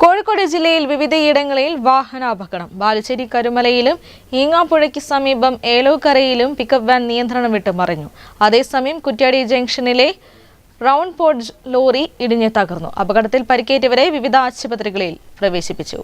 കോഴിക്കോട് ജില്ലയിൽ വിവിധയിടങ്ങളിൽ വാഹനാപകടം. ബാലുശ്ശേരി കരുമലയിലും ഈങ്ങാപ്പുഴയ്ക്ക് സമീപം ഏലോക്കരയിലും പിക്കപ്പ് വാൻ നിയന്ത്രണം വിട്ട് മറിഞ്ഞു. അതേസമയം കുറ്റ്യാടി ജംഗ്ഷനിലെ റൗണ്ട് പോഡ് ലോറി ഇടിഞ്ഞ് തകർന്നു. അപകടത്തിൽ പരിക്കേറ്റവരെ വിവിധ ആശുപത്രികളിൽ പ്രവേശിപ്പിച്ചു.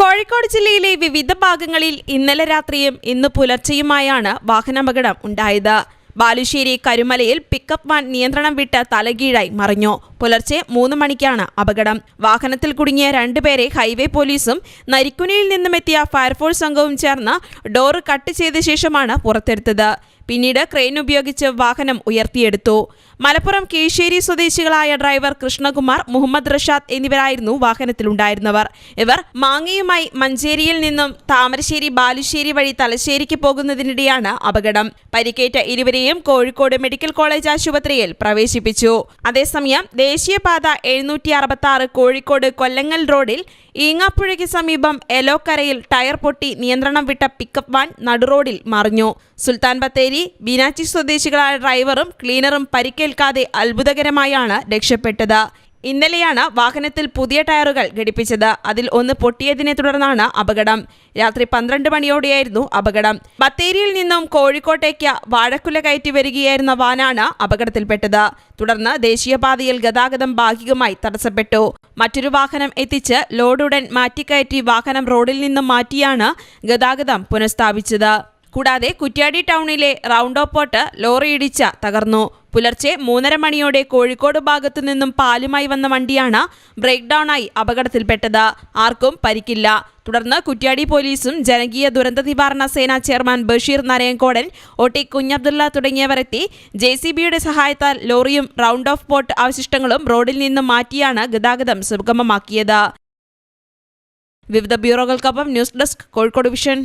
കോഴിക്കോട് ജില്ലയിലെ വിവിധ ഭാഗങ്ങളിൽ ഇന്നലെ രാത്രിയും ഇന്ന് പുലർച്ചെയുമായാണ് വാഹനാപകടം ഉണ്ടായത്. ബാലുശ്ശേരി കരുമലയിൽ പിക്കപ്പ് വാൻ നിയന്ത്രണം വിട്ട് തലകീഴായി മറിഞ്ഞു. പുലർച്ചെ മൂന്ന് മണിക്കാണ് അപകടം. വാഹനത്തിൽ കുടുങ്ങിയ രണ്ടുപേരെ ഹൈവേ പോലീസും നരിക്കുനിയിൽ നിന്നുമെത്തിയ ഫയർഫോഴ്സ് സംഘവും ചേർന്ന് ഡോറ് കട്ട് ചെയ്ത ശേഷമാണ് പുറത്തെടുത്തത്. പിന്നീട് ക്രെയിൻ ഉപയോഗിച്ച് വാഹനം ഉയർത്തിയെടുത്തു. മലപ്പുറം കേശേരി സ്വദേശികളായ ഡ്രൈവർ കൃഷ്ണകുമാർ മുഹമ്മദ് റഷാദ് എന്നിവരായിരുന്നു വാഹനത്തിലുണ്ടായിരുന്നവർ. ഇവർ മാങ്ങയുമായി മഞ്ചേരിയിൽ നിന്നും താമരശ്ശേരി ബാലുശ്ശേരി വഴി തലശ്ശേരിക്ക് പോകുന്നതിനിടെയാണ് അപകടം. പരിക്കേറ്റ ഇരുവരെയും കോഴിക്കോട് മെഡിക്കൽ കോളേജ് ആശുപത്രിയിൽ പ്രവേശിപ്പിച്ചു. അതേസമയം ദേശീയപാത എഴുന്നൂറ്റി അറുപത്തി കോഴിക്കോട് കൊല്ലങ്ങൽ റോഡിൽ ഈങ്ങാപ്പുഴയ്ക്ക് സമീപം എലോക്കരയിൽ ടയർ പൊട്ടി നിയന്ത്രണം വിട്ട പിക്കപ്പ് വാൻ നടുറോഡിൽ മറിഞ്ഞു. സുൽത്താൻ ബത്തേരി ബീനാച്ചി സ്വദേശികളായ ഡ്രൈവറും ക്ലീനറും പരിക്കേൽക്കാതെ അത്ഭുതകരമായാണ് രക്ഷപ്പെട്ടത്. ഇന്നലെയാണ് വാഹനത്തിൽ പുതിയ ടയറുകൾ ഘടിപ്പിച്ചത്. അതിൽ ഒന്ന് പൊട്ടിയതിനെ തുടർന്നാണ് അപകടം. രാത്രി പന്ത്രണ്ട് മണിയോടെയായിരുന്നു അപകടം. ബത്തേരിയിൽ നിന്നും കോഴിക്കോട്ടേക്ക് വാഴക്കുല കയറ്റി വരികയായിരുന്ന വാനാണ് അപകടത്തിൽപ്പെട്ടത്. തുടർന്ന് ദേശീയപാതയിൽ ഗതാഗതം ഭാഗികമായി തടസ്സപ്പെട്ടു. മറ്റൊരു വാഹനം എത്തിച്ച് ലോഡുടൻ മാറ്റിക്കയറ്റി വാഹനം റോഡിൽ നിന്നും മാറ്റിയാണ് ഗതാഗതം പുനഃസ്ഥാപിച്ചത്. കൂടാതെ കുറ്റ്യാടി ടൗണിലെ റൗണ്ട് ഓപ്പോട്ട് ലോറി ഇടിച്ച തകർന്നു. പുലർച്ചെ മൂന്നര മണിയോടെ കോഴിക്കോട് ഭാഗത്തു നിന്നും പാലുമായി വന്ന വണ്ടിയാണ് ബ്രേക്ക് ഡൗണായി അപകടത്തിൽപ്പെട്ടത്. ആർക്കും പരിക്കില്ല. തുടർന്ന് കുറ്റ്യാടി പോലീസും ജനകീയ ദുരന്ത നിവാരണ സേന chairman Basheer Narayankodan O T Kunhabdulla തുടങ്ങിയവരെത്തി. J C ബിയുടെ സഹായത്താൽ ലോറിയും റൗണ്ട് ഓഫ് പോട്ട് അവശിഷ്ടങ്ങളും റോഡിൽ നിന്നും മാറ്റിയാണ് ഗതാഗതം സുഗമമാക്കിയത്. വിവിധ ബ്യൂറോകൾക്കൊപ്പം ന്യൂസ് ഡെസ്ക് കോഴിക്കോട് വിഷൻ.